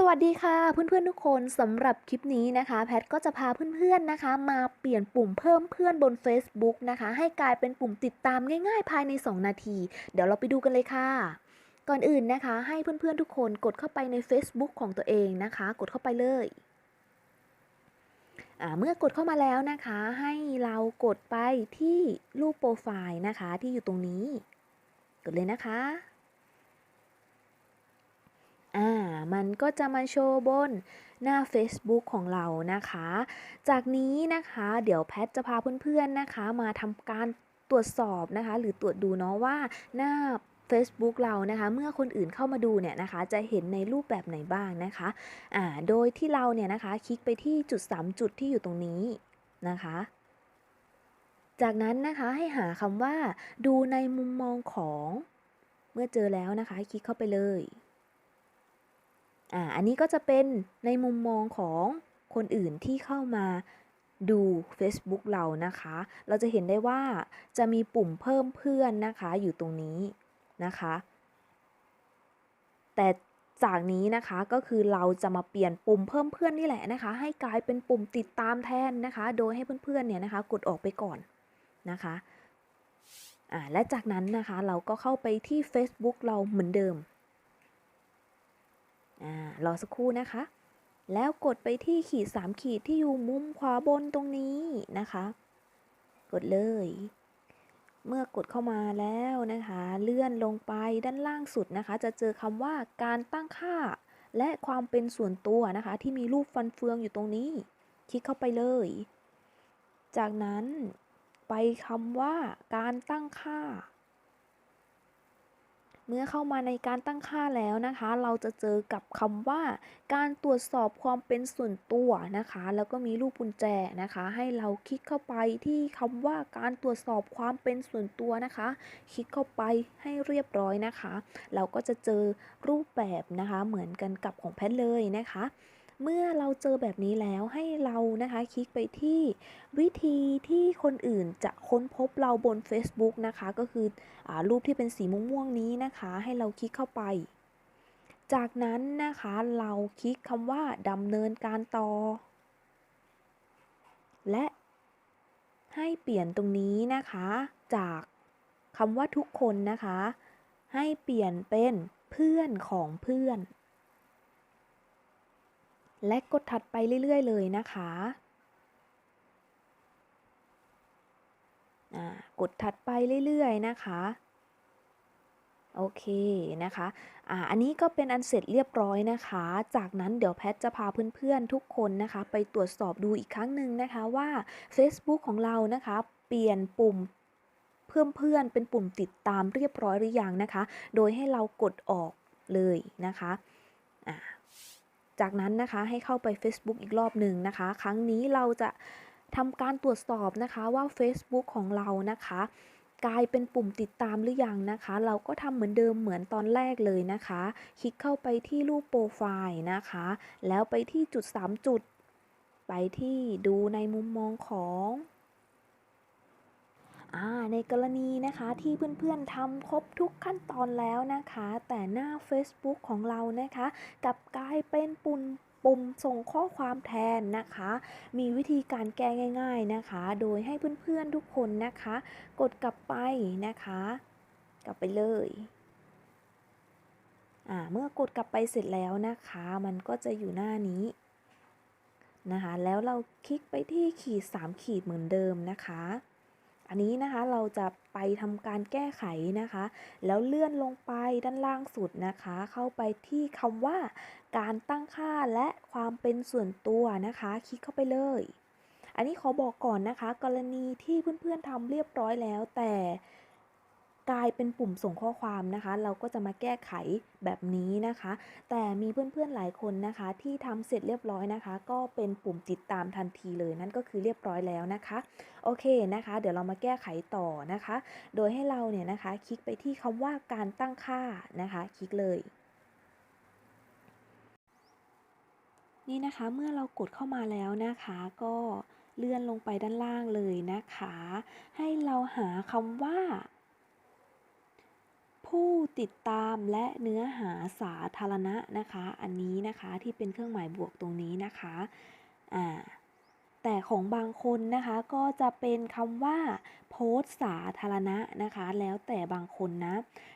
สวัสดีค่ะเพื่อนๆทุกคนสำหรับคลิปนี้นะคะ แพทก็จะพาเพื่อนๆนะคะ มาเปลี่ยนปุ่มเพิ่มเพื่อนบน Facebook นะคะ ให้กลายเป็นปุ่มติดตามง่ายๆ ภายใน 2 นาที เดี๋ยวเราไปดูกันเลยค่ะ ก่อนอื่นนะคะ ให้เพื่อนๆทุกคนกดเข้าไปใน Facebook ของตัวเองนะคะ กดเข้าไปเลยอ่าเมื่อกดเข้ามาแล้วนะคะ ให้เรากดไปที่รูปโปรไฟล์นะคะ ที่อยู่ตรงนี้ กดเลยนะคะ อ่ามันก็จะมาโชว์บนหน้า Facebook ของเรานะคะ จากนี้นะคะเดี๋ยวแพทจะพาเพื่อนๆนะคะ มาทำการตรวจสอบนะคะ หรือตรวจดูเนาะว่าหน้า Facebook เรานะคะ เมื่อคนอื่นเข้ามาดูเนี่ยนะคะ จะเห็นในรูปแบบไหนบ้างนะคะอ่าโดยที่เราเนี่ยนะคะ คลิกไปที่จุด 3 จุดที่อยู่ตรงนี้นะคะ จากนั้นนะคะให้หาคำว่า ดูในมุมมองของ เมื่อเจอแล้วนะคะ คลิกเข้าไปเลย อ่าอันนี้ก็จะเป็นในมุมมองของคนอื่นที่เข้ามาดู Facebook เรานะคะ เราจะเห็นได้ว่าจะมีปุ่มเพิ่มเพื่อนนะคะอยู่ตรงนี้นะคะ แต่จากนี้นะคะก็คือเราจะมาเปลี่ยนปุ่มเพิ่มเพื่อนนี่แหละนะคะ ให้กลายเป็นปุ่มติดตามแทนนะคะ โดยให้เพื่อนๆเนี่ยนะคะ กดออกไปก่อนนะคะอ่าและจากนั้นนะคะเราก็เข้าไปที่ Facebook เราเหมือนเดิม รอสักครู่นะคะ แล้วกดไปที่ขีด 3 ขีดที่อยู่มุมขวาบนตรงนี้นะคะ กดเลย เมื่อกดเข้ามาแล้วนะคะ เลื่อนลงไปด้านล่างสุดนะคะ จะเจอคำว่าการตั้งค่า และความเป็นส่วนตัวนะคะ ที่มีรูปฟันเฟืองอยู่ตรงนี้ คลิกเข้าไปเลย จากนั้นไปคำว่าการตั้งค่า เมื่อเข้ามาในการตั้งค่าแล้วนะคะ เราจะเจอกับคำว่า การตรวจสอบความเป็นส่วนตัวนะคะ แล้วก็มีรูปกุญแจนะคะ ให้เราคลิกเข้าไปที่คำว่าการตรวจสอบความเป็นส่วนตัวนะคะ คลิกเข้าไปให้เรียบร้อยนะคะ เราก็จะเจอรูปแบบนะคะ เหมือนกันกับของแพทเลยนะคะ เมื่อเราเจอแบบนี้แล้วให้เรานะคะคลิกไปที่วิธีที่คนอื่นจะค้นพบเราบน Facebook นะคะ ก็คืออรูปที่เป็นสีม่วงๆนี้นะคะ ให้เราคลิกเข้าไป จากนั้นนะคะเราคลิกคำว่าดำเนินการต่อ และให้เปลี่ยนตรงนี้นะคะ จากคำว่าทุกคนนะคะ ให้เปลี่ยนเป็นเพื่อนของเพื่อน และกดถัดไปเรื่อย ๆ เลยนะคะกดถัดไปเรื่อย ๆ นะคะโอเคนะคะ อ่า อันนี้ก็เป็นอันเสร็จเรียบร้อยนะคะ จากนั้นเดี๋ยวแพทจะพาเพื่อนๆทุกคนนะคะ ไปตรวจสอบดูอีกครั้งหนึ่งนะคะว่า Facebook ของเรานะคะ เปลี่ยนปุ่มเพิ่มเพื่อนเป็นปุ่มติดตามเรียบร้อยหรือยังนะคะ โดยให้เรากดออกเลยนะคะ อ่า จากนั้นนะคะให้เข้าไป Facebook อีกรอบหนึ่งนะคะ ครั้งนี้เราจะทำการตรวจสอบนะคะว่า Facebook ของเรานะคะ กลายเป็นปุ่มติดตามหรือยังนะคะ เราก็ทำเหมือนเดิมเหมือนตอนแรกเลยนะคะ คลิกเข้าไปที่รูปโปรไฟล์นะคะ แล้วไปที่จุด 3 จุด ไปที่ดูในมุมมองของ ในกรณีนะคะที่เพื่อนๆทำครบทุกขั้นตอนแล้วนะคะ แต่หน้า Facebook ของเรานะคะกลับกลายเป็นปุ่มปุ่มส่งข้อความแทนนะคะ มีวิธีการแก้ง่าย ๆนะคะ โดยให้เพื่อนๆทุกคนนะคะ กดกลับไปนะคะ กลับไปเลยเมื่อกดกลับไปเสร็จแล้วนะคะ มันก็จะอยู่หน้านี้นะคะ แล้วเราคลิกไปที่ขีด 3 ขีดเหมือนเดิมนะคะ อันนี้นะคะเราจะไปทำการแก้ไขนะคะ แล้วเลื่อนลงไปด้านล่างสุดนะคะ เข้าไปที่คำว่า การตั้งค่าและความเป็นส่วนตัวนะคะ คลิกเข้าไปเลย อันนี้ขอบอกก่อนนะคะ กรณีที่เพื่อนๆทำเรียบร้อยแล้วแต่ กลายเป็นปุ่มส่งข้อความนะคะ เราก็จะมาแก้ไขแบบนี้นะคะ แต่มีเพื่อนๆหลายคนนะคะ ที่ทำเสร็จเรียบร้อยนะคะ ก็เป็นปุ่มติดตามทันทีเลยนั่นก็คือเรียบร้อยแล้วนะคะ โอเคนะคะ เดี๋ยวเรามาแก้ไขต่อนะคะ โดยให้เราเนี่ยนะคะ คลิกไปที่คำว่าการตั้งค่านะคะ คลิกเลยนี่นะคะเมื่อเรากดเข้ามาแล้วนะคะ ก็เลื่อนลงไปด้านล่างเลยนะคะ ให้เราหาคำว่า ผู้ติดตามและเนื้อหาสาธารณะนะคะ อันนี้นะคะที่เป็นเครื่องหมายบวกตรงนี้นะคะอ่าแต่ของบางคนนะคะก็จะเป็นคำว่าโพสต์สาธารณะนะคะ แล้วแต่บางคนนะ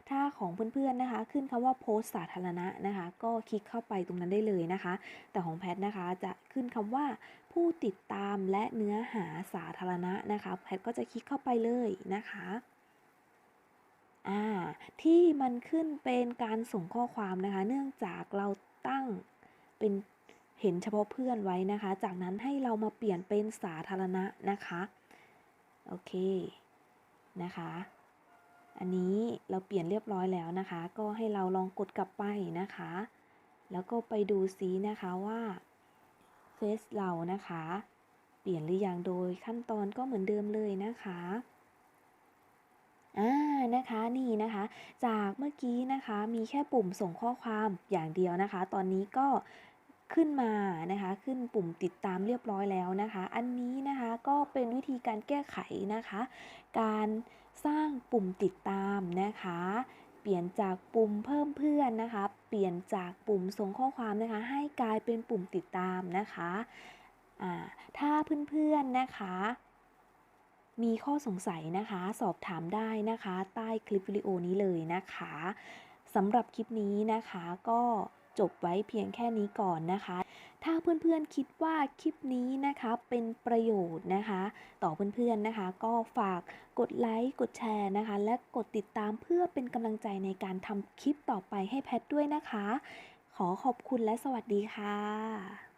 ถ้าของเพื่อนๆนะคะ ขึ้นคำว่าโพสต์สาธารณะนะคะ ก็คลิกเข้าไปตรงนั้นได้เลยนะคะ แต่ของแพทนะคะจะขึ้นคำว่าผู้ติดตามและเนื้อหาสาธารณะนะคะ แพทก็จะคลิกเข้าไปเลยนะคะ อ่าที่มันขึ้นเป็นการส่งข้อความนะคะ เนื่องจากเราตั้งเป็นเห็นเฉพาะเพื่อนไว้นะคะ จากนั้นให้เรามาเปลี่ยนเป็นสาธารณะนะคะ โอเคนะคะ อันนี้เราเปลี่ยนเรียบร้อยแล้วนะคะ ก็ให้เราลองกดกลับไปนะคะ แล้วก็ไปดูซินะคะว่าเฟซเรานะคะ เปลี่ยนหรือยังโดยขั้นตอนก็เหมือนเดิมเลยนะคะ อ่านะคะนี่นะคะ จากเมื่อกี้นะคะมีแค่ปุ่มส่งข้อความอย่างเดียวนะคะ ตอนนี้ก็ขึ้นมานะคะ ขึ้นปุ่มติดตามเรียบร้อยแล้วนะคะ อันนี้นะคะก็เป็นวิธีการแก้ไขนะคะ การสร้างปุ่มติดตามนะคะ เปลี่ยนจากปุ่มเพิ่มเพื่อนนะคะ เปลี่ยนจากปุ่มส่งข้อความนะคะ ให้กลายเป็นปุ่มติดตามนะคะอ่าถ้าเพื่อนๆนะคะ มีข้อสงสัยนะคะ สอบถามได้นะคะ ใต้คลิปวิดีโอนี้เลยนะคะสำหรับคลิปนี้นะคะก็จบไว้เพียงแค่นี้ก่อนนะคะ ถ้าเพื่อนๆคิดว่าคลิปนี้นะคะเป็นประโยชน์นะคะ ต่อเพื่อนๆนะคะ ก็ฝากกดไลค์กดแชร์นะคะ และกดติดตามเพื่อเป็นกำลังใจในการทำคลิปต่อไปให้แพทด้วยนะคะ ขอขอบคุณและสวัสดีค่ะ